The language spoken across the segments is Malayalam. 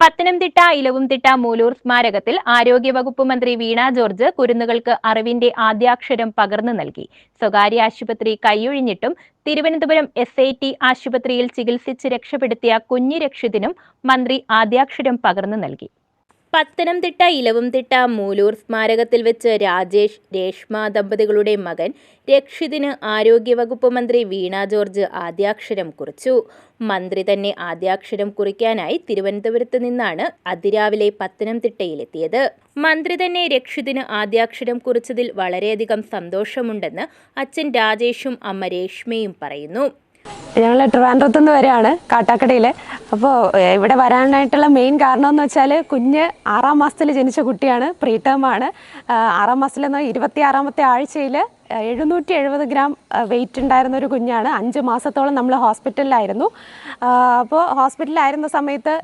പത്തനംതിട്ട ഇലവുംതിട്ട മൂലൂർ സ്മാരകത്തിൽ ആരോഗ്യവകുപ്പ് മന്ത്രി വീണ ജോർജ് കുരുന്നുകൾക്ക് അറിവിന്റെ ആദ്യാക്ഷരം പകർന്നു നൽകി. സ്വകാര്യ ആശുപത്രി കൈയൊഴിഞ്ഞിട്ടും തിരുവനന്തപുരം എസ് ഐ ടി ആശുപത്രിയിൽ ചികിത്സിച്ച് രക്ഷപ്പെടുത്തിയ കുഞ്ഞിരക്ഷിതിനും മന്ത്രി ആദ്യാക്ഷരം പകർന്നു നൽകി. പത്തനംതിട്ട ഇലവുംതിട്ട മൂലൂർ സ്മാരകത്തിൽ വെച്ച് രാജേഷ് രേഷ്മ ദമ്പതികളുടെ മകൻ രക്ഷിതിന് ആരോഗ്യവകുപ്പ് മന്ത്രി വീണ ജോർജ് ആദ്യാക്ഷരം കുറിച്ചു. മന്ത്രി തന്നെ ആദ്യാക്ഷരം കുറിക്കാനായി തിരുവനന്തപുരത്ത് നിന്നാണ് അതിരാവിലെ പത്തനംതിട്ടയിലെത്തിയത്. മന്ത്രി തന്നെ രക്ഷിതിന് ആദ്യാക്ഷരം കുറിച്ചതിൽ വളരെയധികം സന്തോഷമുണ്ടെന്ന് അച്ഛൻ രാജേഷും അമ്മ രേഷ്മയും പറയുന്നു. ഞങ്ങൾ ട്രിവാൻഡ്രത്ത് നിന്ന് വരികയാണ് കാട്ടാക്കടയിൽ അപ്പോൾ ഇവിടെ വരാനായിട്ടുള്ള മെയിൻ കാരണം എന്ന് വെച്ചാൽ കുഞ്ഞ് ആറാം മാസത്തിൽ ജനിച്ച കുട്ടിയാണ് പ്രീ ടേമാണ് ആറാം മാസത്തിൽ ഇരുപത്തി ആറാമത്തെ ആഴ്ചയിൽ എഴുന്നൂറ്റി എഴുപത് ഗ്രാം വെയിറ്റ് ഉണ്ടായിരുന്ന ഒരു കുഞ്ഞാണ്. അഞ്ച് മാസത്തോളം നമ്മൾ ഹോസ്പിറ്റലിലായിരുന്നു. അപ്പോൾ ഹോസ്പിറ്റലിലായിരുന്ന സമയത്ത്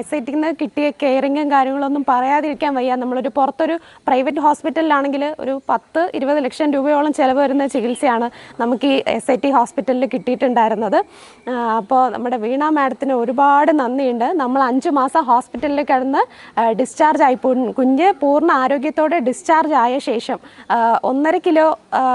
എസ് ഐ ടിന്ന് കിട്ടിയ കെയറിങ്ങും കാര്യങ്ങളൊന്നും പറയാതിരിക്കാൻ വയ്യ. നമ്മളൊരു പുറത്തൊരു പ്രൈവറ്റ് ഹോസ്പിറ്റലിലാണെങ്കിൽ ഒരു പത്ത് ഇരുപത് ലക്ഷം രൂപയോളം ചിലവ് വരുന്ന ചികിത്സയാണ് നമുക്ക് ഈ എസ് ഐ ടി ഹോസ്പിറ്റലിൽ കിട്ടിയിട്ടുണ്ടായിരുന്നത്. അപ്പോൾ നമ്മുടെ വീണ മാഡത്തിന് ഒരുപാട് നന്ദിയുണ്ട്. നമ്മൾ അഞ്ച് മാസം ഹോസ്പിറ്റലിൽ കിടന്ന് ഡിസ്ചാർജ് ആയി. കുഞ്ഞ് പൂർണ ആരോഗ്യത്തോടെ ഡിസ്ചാർജ് ആയ ശേഷം ഒന്നര കിലോ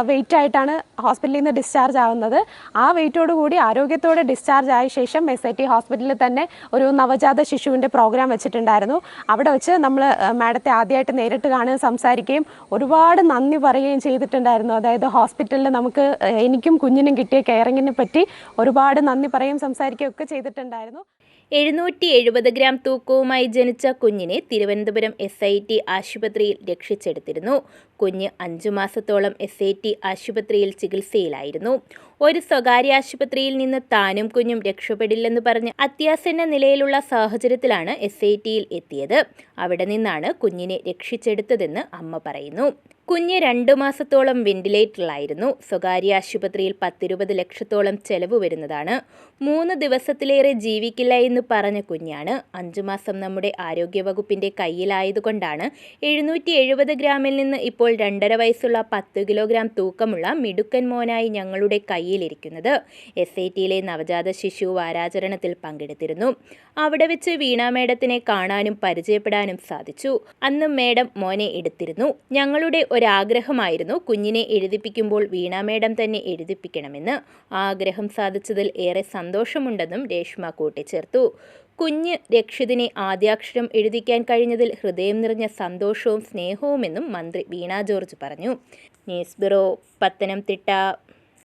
വെയിറ്റ് ആയിട്ടാണ് ഹോസ്പിറ്റലിൽ നിന്ന് ഡിസ്ചാർജ് ആവുന്നത്. ആ വെയിറ്റോട് കൂടി ആരോഗ്യത്തോടെ ഡിസ്ചാർജ് ആയ ശേഷം എസ് ഐ ടി ഹോസ്പിറ്റലിൽ തന്നെ ഒരു നവജാത ശിശുവിന്റെ പ്രോഗ്രാം വെച്ചിട്ടുണ്ടായിരുന്നു. അവിടെ വെച്ച് നമ്മൾ മാഡത്തെ ആദ്യമായിട്ട് നേരിട്ട് കാണുകയും സംസാരിക്കുകയും ഒരുപാട് നന്ദി പറയുകയും ചെയ്തിട്ടുണ്ടായിരുന്നു. അതായത് ഹോസ്പിറ്റലിൽ നമുക്ക് എനിക്കും കുഞ്ഞിനും കിട്ടിയ കെയറിങ്ങിനെ പറ്റി ഒരുപാട് നന്ദി പറയുകയും സംസാരിക്കുകയും ഒക്കെ ചെയ്തിട്ടുണ്ടായിരുന്നു. എഴുന്നൂറ്റി എഴുപത് ഗ്രാം തൂക്കവുമായി ജനിച്ച കുഞ്ഞിനെ തിരുവനന്തപുരം എസ് ഐ ടി ആശുപത്രിയിൽ രക്ഷിച്ചെടുത്തിരുന്നു. കുഞ്ഞ് അഞ്ചു മാസത്തോളം എസ് ഐ ടി ആശുപത്രിയിൽ ചികിത്സയിലായിരുന്നു. ഒരു സ്വകാര്യ ആശുപത്രിയിൽ നിന്ന് താനും കുഞ്ഞും രക്ഷപ്പെടില്ലെന്ന് പറഞ്ഞ് അത്യാസന്ന നിലയിലുള്ള സാഹചര്യത്തിലാണ് എസ് ഐ ടിയിൽ എത്തിയത്. അവിടെ നിന്നാണ് കുഞ്ഞിനെ രക്ഷിച്ചെടുത്തതെന്ന് അമ്മ പറയുന്നു. കുഞ്ഞ് രണ്ടു മാസത്തോളം വെന്റിലേറ്ററിലായിരുന്നു. സ്വകാര്യ ആശുപത്രിയിൽ പത്തിരുപത് ലക്ഷത്തോളം ചെലവ് വരുന്നതാണ്. മൂന്ന് ദിവസത്തിലേറെ ജീവിക്കില്ല എന്ന് പറഞ്ഞ കുഞ്ഞാണ് അഞ്ചു മാസം നമ്മുടെ ആരോഗ്യവകുപ്പിന്റെ കയ്യിലായതുകൊണ്ടാണ് എഴുന്നൂറ്റി എഴുപത് ഗ്രാമിൽ നിന്ന് ഇപ്പോൾ രണ്ടര വയസ്സുള്ള പത്ത് കിലോഗ്രാം തൂക്കമുള്ള മിടുക്കൻ മോനായി ഞങ്ങളുടെ കയ്യിലിരിക്കുന്നത് എസ് ഐ ടിയിലെ നവജാത ശിശു വാരാചരണത്തിൽ പങ്കെടുത്തിരുന്നു. അവിടെ വെച്ച് വീണ മേഡത്തിനെ കാണാനും പരിചയപ്പെടാനും സാധിച്ചു. അന്ന് മേഡം മോനെ എടുത്തിരുന്നു. ഞങ്ങളുടെ ഒരാഗ്രഹമായിരുന്നു കുഞ്ഞിനെ എഴുതിപ്പിക്കുമ്പോൾ വീണ മേഡം തന്നെ എഴുതിപ്പിക്കണമെന്ന്. ആഗ്രഹം സാധിച്ചതിൽ ഏറെ സന്തോഷമുണ്ടെന്നും രേഷ്മ കൂട്ടിച്ചേർത്തു. കുഞ്ഞ് രക്ഷിതിനെ ആദ്യാക്ഷരം എഴുതിക്കാൻ കഴിഞ്ഞതിൽ ഹൃദയം നിറഞ്ഞ സന്തോഷവും സ്നേഹവുമെന്നും മന്ത്രി വീണ ജോർജ് പറഞ്ഞു. News bureau Pathanamthitta.